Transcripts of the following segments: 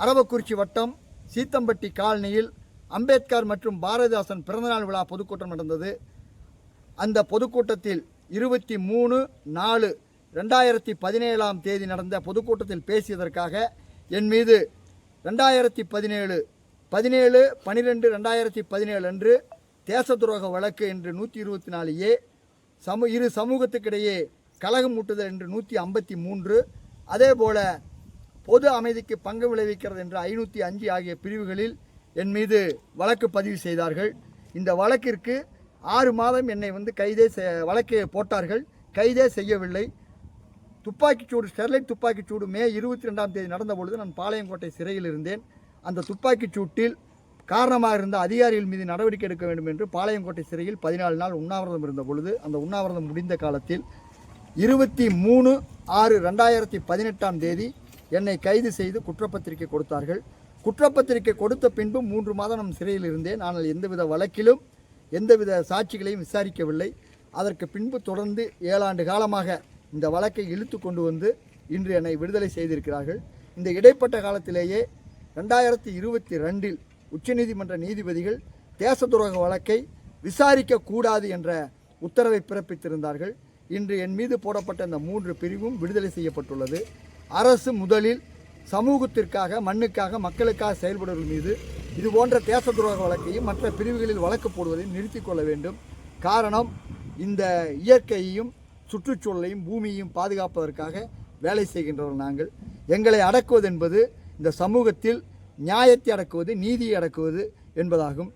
அரவக்குறிச்சி வட்டம் சீத்தம்பட்டி காலனியில் அம்பேத்கர் மற்றும் பாரதிதாசன் பிறந்தநாள் விழா பொதுக்கூட்டம் நடந்தது. அந்த பொதுக்கூட்டத்தில் இருபத்தி மூணு நாலு ரெண்டாயிரத்தி பதினேழாம் தேதி நடந்த பொதுக்கூட்டத்தில் பேசியதற்காக என் மீது ரெண்டாயிரத்தி பதினேழு பதினேழு பனிரெண்டு ரெண்டாயிரத்தி பதினேழு அன்று தேச துரோக வழக்கு என்று நூற்றி இருபத்தி நாலு ஏ சமூ இரு சமூகத்துக்கிடையே கலகம் ஊட்டுதல் என்று நூற்றி ஐம்பத்தி மூன்று அதே போல பொது அமைதிக்கு பங்கு விளைவிக்கிறது என்ற ஐநூற்றி அஞ்சு ஆகிய பிரிவுகளில் என் மீது வழக்கு பதிவு செய்தார்கள். இந்த வழக்கிற்கு ஆறு மாதம் என்னை வந்து கைதே செ- வழக்கு போட்டார்கள். கைதே செய்யவில்லை. துப்பாக்கிச்சூடு ஸ்டெர்லைட் துப்பாக்கிச்சூடு மே இருபத்தி ரெண்டாம் தேதி நடந்த பொழுது நான் பாளையங்கோட்டை சிறையில் இருந்தேன். அந்த துப்பாக்கிச் சூட்டில் காரணமாக இருந்த அதிகாரிகள் மீது நடவடிக்கை எடுக்க வேண்டும் என்று பாளையங்கோட்டை சிறையில் பதினாலு நாள் உண்ணாவிரதம் இருந்த பொழுது அந்த உண்ணாவிரதம் முடிந்த காலத்தில் இருபத்தி மூணு ஆறு ரெண்டாயிரத்தி பதினெட்டாம் தேதி என்னை கைது செய்து குற்றப்பத்திரிகை கொடுத்தார்கள். குற்றப்பத்திரிகை கொடுத்த பின்பு மூன்று மாதம் நான் சிறையில் இருந்தேன். ஆனால் எந்தவித வழக்கிலும் எந்தவித சாட்சிகளையும் விசாரிக்கவில்லை. அதற்கு பின்பு தொடர்ந்து ஏழாண்டு காலமாக இந்த வழக்கை இழுத்து கொண்டு வந்து இன்று என்னை விடுதலை செய்திருக்கிறார்கள். இந்த இடைப்பட்ட காலத்திலேயே ரெண்டாயிரத்தி இருபத்தி ரெண்டில் உச்சநீதிமன்ற நீதிபதிகள் தேச துரோக வழக்கை விசாரிக்க கூடாது என்ற உத்தரவை பிறப்பித்திருந்தார்கள். இன்று என் மீது போடப்பட்ட இந்த மூன்று பிரிவும் விடுதலை செய்யப்பட்டுள்ளது. அரசு முதலில் சமூகத்திற்காக மண்ணுக்காக மக்களுக்காக செயல்படுவர்கள் மீது இது போன்ற தேச துரோக வழக்கையும் மற்ற பிரிவுகளில் வழக்கு போடுவதை நிறுத்திக் கொள்ள வேண்டும். காரணம் இந்த இயற்கையையும் சுற்றுச்சூழலையும் பூமியையும் பாதுகாப்பதற்காக வேலை செய்கின்றவர் நாங்கள். எங்களை அடக்குவது என்பது இந்த சமூகத்தில் நியாயத்தை அடக்குவது நீதியை அடக்குவது என்பதாகும்.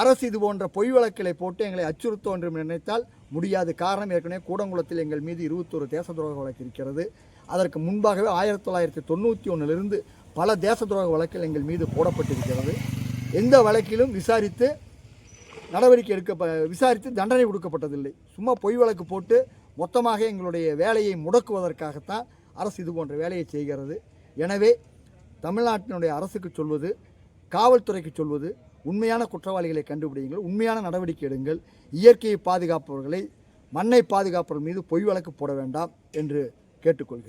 அரசு இது போன்ற பொய் வழக்கிலை போட்டு எங்களை அச்சுறுத்த வேண்டும் நினைத்தால் முடியாது. காரணம் ஏற்கனவே கூடங்குளத்தில் எங்கள் மீது இருபத்தொரு தேச துரோக வழக்கு இருக்கிறது. அதற்கு முன்பாகவே ஆயிரத்தி தொள்ளாயிரத்தி தொண்ணூற்றி ஒன்றிலிருந்து பல தேச துரோக வழக்கில் எங்கள் மீது போடப்பட்டிருக்கிறது. எந்த வழக்கிலும் விசாரித்து நடவடிக்கை எடுக்க விசாரித்து தண்டனை கொடுக்கப்பட்டதில்லை. சும்மா பொய் வழக்கு போட்டு மொத்தமாக எங்களுடைய வேலையை முடக்குவதற்காகத்தான் அரசு இது போன்ற வேலையை செய்கிறது. எனவே தமிழ்நாட்டினுடைய அரசுக்கு சொல்வது காவல்துறைக்கு சொல்வது உண்மையான குற்றவாளிகளை கண்டுபிடிங்கள் உண்மையான நடவடிக்கை எடுங்கள் இயற்கையை பாதுகாப்பவர்களை மண்ணை பாதுகாப்பவர்கள் மீது பொய் வழக்கு போட வேண்டாம் என்று கேட்டுக்கொள்கிறேன்.